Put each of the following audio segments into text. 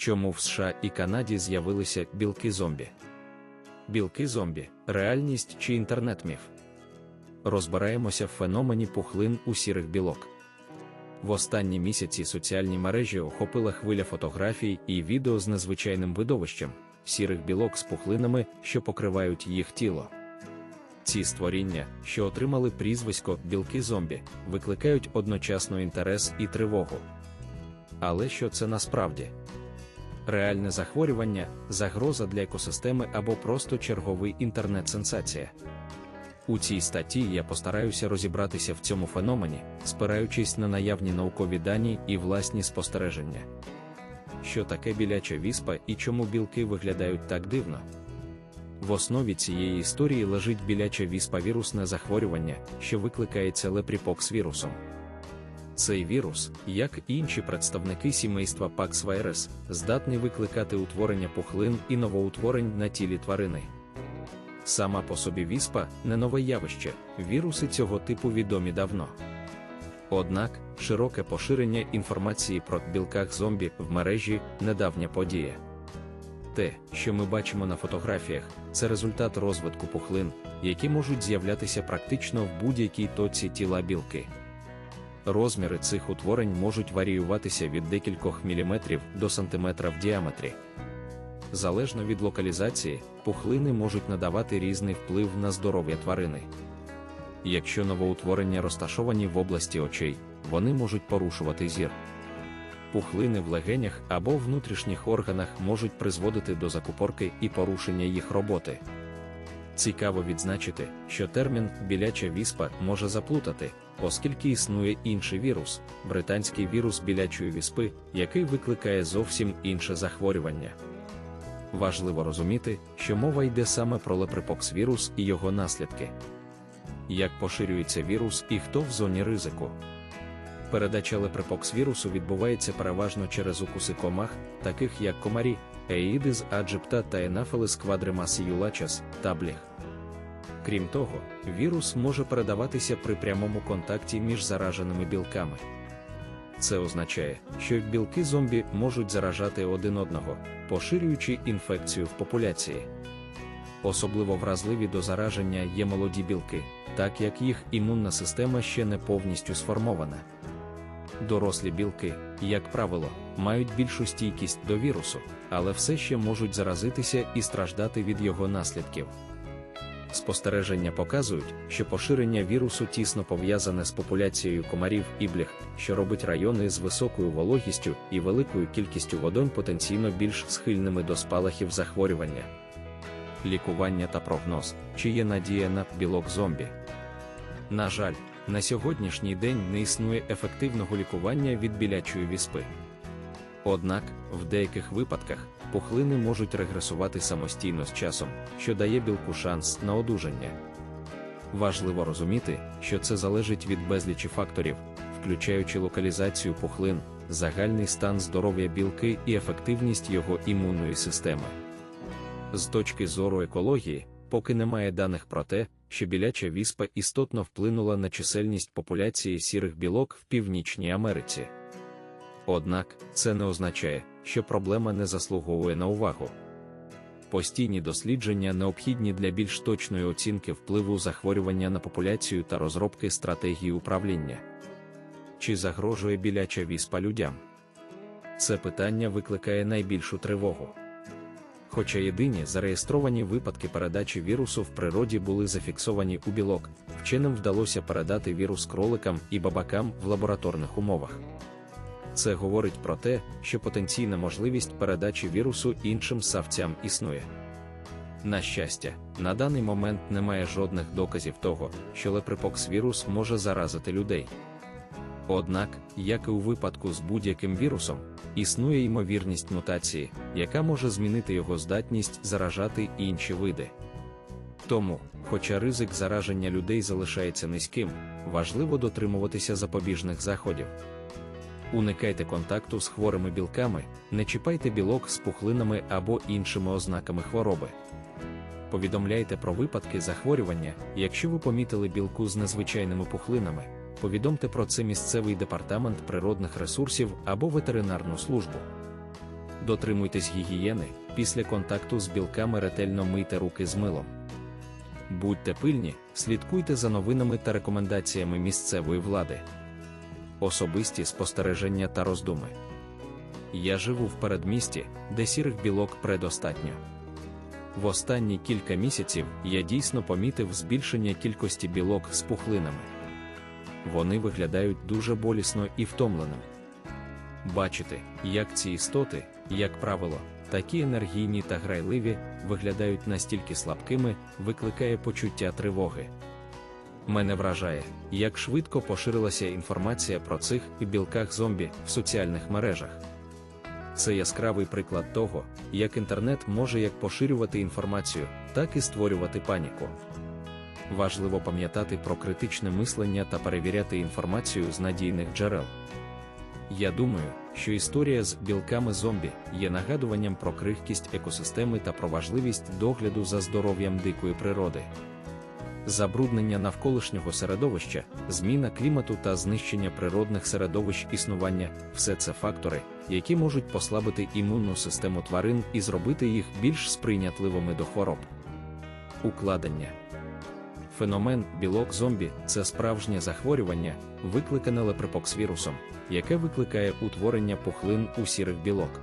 Чому в США і Канаді з'явилися білки зомбі? Білки зомбі реальність чи інтернет-міф? Розбираємося в феномені пухлин у сірих білок. В останні місяці соціальні мережі охопила хвиля фотографій і відео з незвичайним видовищем сірих білок з пухлинами, що покривають їх тіло. Ці створіння, що отримали прізвисько білки зомбі, викликають одночасно інтерес і тривогу. Але що це насправді? Реальне захворювання, загроза для екосистеми або просто черговий інтернет-сенсація. У цій статті я постараюся розібратися в цьому феномені, спираючись на наявні наукові дані і власні спостереження. Що таке біляча віспа і чому білки виглядають так дивно? В основі цієї історії лежить біляча віспа вірусне захворювання, що викликається лепріпокс вірусом. Цей вірус, як і інші представники сімейства Paxvirus, здатний викликати утворення пухлин і новоутворень на тілі тварини. Сама по собі віспа не нове явище, віруси цього типу відомі давно. Однак, широке поширення інформації про білках зомбі в мережі недавня подія. Те, що ми бачимо на фотографіях, це результат розвитку пухлин, які можуть з'являтися практично в будь-якій точці тіла білки. Розміри цих утворень можуть варіюватися від декількох міліметрів до сантиметра в діаметрі. Залежно від локалізації, пухлини можуть надавати різний вплив на здоров'я тварини. Якщо новоутворення розташовані в області очей, вони можуть порушувати зір. Пухлини в легенях або внутрішніх органах можуть призводити до закупорки і порушення їх роботи. Цікаво відзначити, що термін біляча віспа може заплутати, оскільки існує інший вірус британський вірус білячої віспи, який викликає зовсім інше захворювання. Важливо розуміти, що мова йде саме про лепрепокс вірус і його наслідки. Як поширюється вірус і хто в зоні ризику. Передача лепрепокс вірусу відбувається переважно через укуси комах, таких як комарі, еїдис аджипта та енафелис квадримасіюлачас та бліг. Крім того, вірус може передаватися при прямому контакті між зараженими білками. Це означає, що білки зомбі можуть заражати один одного, поширюючи інфекцію в популяції. Особливо вразливі до зараження є молоді білки, так як їх імунна система ще не повністю сформована. Дорослі білки, як правило, мають більшу стійкість до вірусу, але все ще можуть заразитися і страждати від його наслідків. Спостереження показують, що поширення вірусу тісно пов'язане з популяцією комарів і бліг, що робить райони з високою вологістю і великою кількістю водонь потенційно більш схильними до спалахів захворювання. Лікування та прогноз, чи є надія на білок зомбі. На жаль, на сьогоднішній день не існує ефективного лікування від білячої віспи. Однак, в деяких випадках пухлини можуть регресувати самостійно з часом, що дає білку шанс на одужання. Важливо розуміти, що це залежить від безлічі факторів, включаючи локалізацію пухлин, загальний стан здоров'я білки і ефективність його імунної системи. З точки зору екології, поки немає даних про те, що біляча віспа істотно вплинула на чисельність популяції сірих білок в Північній Америці. Однак, це не означає, що проблема не заслуговує на увагу. Постійні дослідження необхідні для більш точної оцінки впливу захворювання на популяцію та розробки стратегії управління. Чи загрожує біляча віспа людям? Це питання викликає найбільшу тривогу. Хоча єдині зареєстровані випадки передачі вірусу в природі були зафіксовані у білок, вченим вдалося передати вірус кроликам і бабакам в лабораторних умовах. Це говорить про те, що потенційна можливість передачі вірусу іншим савцям існує. На щастя, на даний момент немає жодних доказів того, що лепрепокс вірус може заразити людей. Однак, як і у випадку з будь-яким вірусом, існує ймовірність мутації, яка може змінити його здатність заражати інші види. Тому, хоча ризик зараження людей залишається низьким, важливо дотримуватися запобіжних заходів. Уникайте контакту з хворими білками, не чіпайте білок з пухлинами або іншими ознаками хвороби. Повідомляйте про випадки захворювання, якщо ви помітили білку з незвичайними пухлинами. Повідомте про це місцевий департамент природних ресурсів або ветеринарну службу. Дотримуйтесь гігієни, після контакту з білками ретельно мийте руки з милом. Будьте пильні, слідкуйте за новинами та рекомендаціями місцевої влади. Особисті спостереження та роздуми. Я живу в передмісті, де сірих білок предостатньо. В останні кілька місяців я дійсно помітив збільшення кількості білок з пухлинами. Вони виглядають дуже болісно і втомленим. Бачити, як ці істоти, як правило, такі енергійні та грайливі, виглядають настільки слабкими, викликає почуття тривоги. Мене вражає, як швидко поширилася інформація про цих білках зомбі в соціальних мережах. Це яскравий приклад того, як інтернет може як поширювати інформацію, так і створювати паніку. Важливо пам'ятати про критичне мислення та перевіряти інформацію з надійних джерел. Я думаю, що історія з білками зомбі є нагадуванням про крихкість екосистеми та про важливість догляду за здоров'ям дикої природи. Забруднення навколишнього середовища, зміна клімату та знищення природних середовищ існування все це фактори, які можуть послабити імунну систему тварин і зробити їх більш сприйнятливими до хвороб. Укладення Феномен білок зомбі це справжнє захворювання, викликане лепрепоксвірусом, яке викликає утворення пухлин у сірих білок.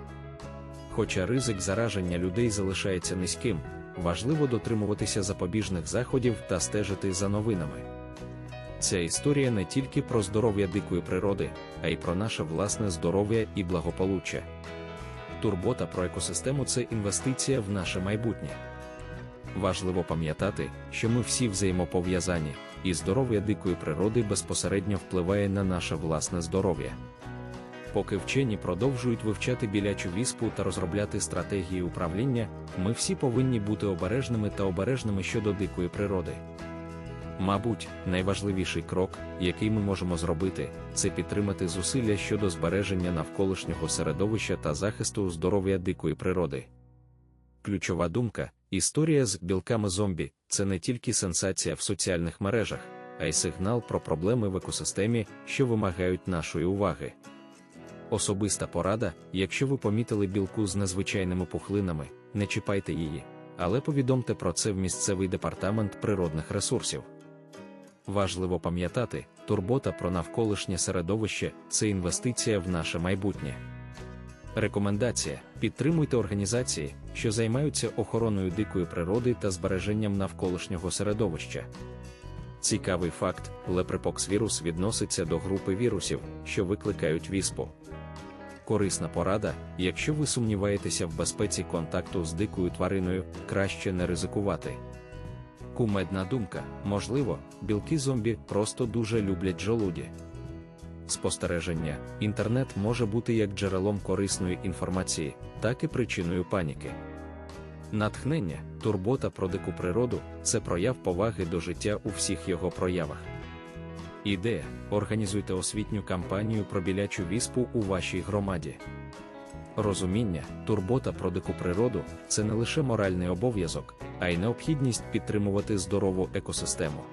Хоча ризик зараження людей залишається низьким, важливо дотримуватися запобіжних заходів та стежити за новинами. Ця історія не тільки про здоров'я дикої природи, а й про наше власне здоров'я і благополуччя. Турбота про екосистему це інвестиція в наше майбутнє. Важливо пам'ятати, що ми всі взаємопов'язані, і здоров'я дикої природи безпосередньо впливає на наше власне здоров'я. Поки вчені продовжують вивчати білячу віспу та розробляти стратегії управління, ми всі повинні бути обережними та обережними щодо дикої природи. Мабуть, найважливіший крок, який ми можемо зробити, це підтримати зусилля щодо збереження навколишнього середовища та захисту здоров'я дикої природи. Ключова думка історія з білками зомбі це не тільки сенсація в соціальних мережах, а й сигнал про проблеми в екосистемі, що вимагають нашої уваги. Особиста порада, якщо ви помітили білку з незвичайними пухлинами, не чіпайте її, але повідомте про це в місцевий департамент природних ресурсів. Важливо пам'ятати, турбота про навколишнє середовище це інвестиція в наше майбутнє. Рекомендація: підтримуйте організації, що займаються охороною дикої природи та збереженням навколишнього середовища. Цікавий факт: лепрепокс-вірус відноситься до групи вірусів, що викликають віспу. Корисна порада, якщо ви сумніваєтеся в безпеці контакту з дикою твариною, краще не ризикувати. Кумедна думка, можливо, білки зомбі просто дуже люблять жолуді. Спостереження, інтернет може бути як джерелом корисної інформації, так і причиною паніки. Натхнення, турбота про дику природу це прояв поваги до життя у всіх його проявах. Ідея: організуйте освітню кампанію про білячу віспу у вашій громаді. Розуміння, турбота про дику природу це не лише моральний обов'язок, а й необхідність підтримувати здорову екосистему.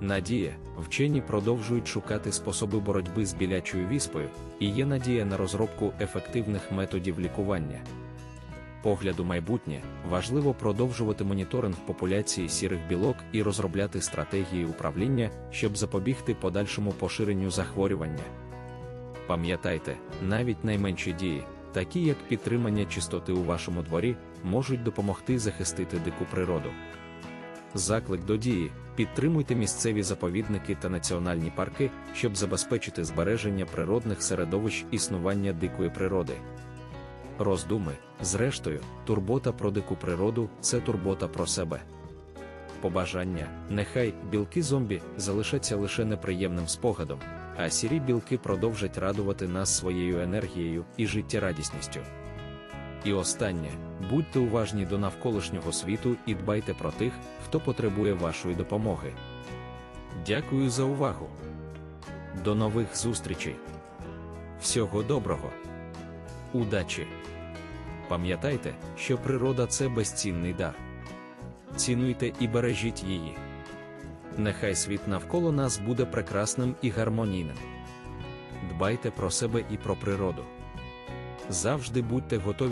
Надія, вчені продовжують шукати способи боротьби з білячою віспою, і є надія на розробку ефективних методів лікування. Погляду майбутнє важливо продовжувати моніторинг популяції сірих білок і розробляти стратегії управління, щоб запобігти подальшому поширенню захворювання. Пам'ятайте, навіть найменші дії, такі як підтримання чистоти у вашому дворі, можуть допомогти захистити дику природу. Заклик до дії: підтримуйте місцеві заповідники та національні парки, щоб забезпечити збереження природних середовищ існування дикої природи. Роздуми, зрештою, турбота про дику природу це турбота про себе. Побажання, нехай білки зомбі залишаться лише неприємним спогадом, а сірі білки продовжать радувати нас своєю енергією і життєрадісністю. І останнє будьте уважні до навколишнього світу і дбайте про тих, хто потребує вашої допомоги. Дякую за увагу. До нових зустрічей. Всього доброго. Удачі! Пам'ятайте, що природа це безцінний дар. Цінуйте і бережіть її. Нехай світ навколо нас буде прекрасним і гармонійним. Дбайте про себе і про природу. Завжди будьте готові.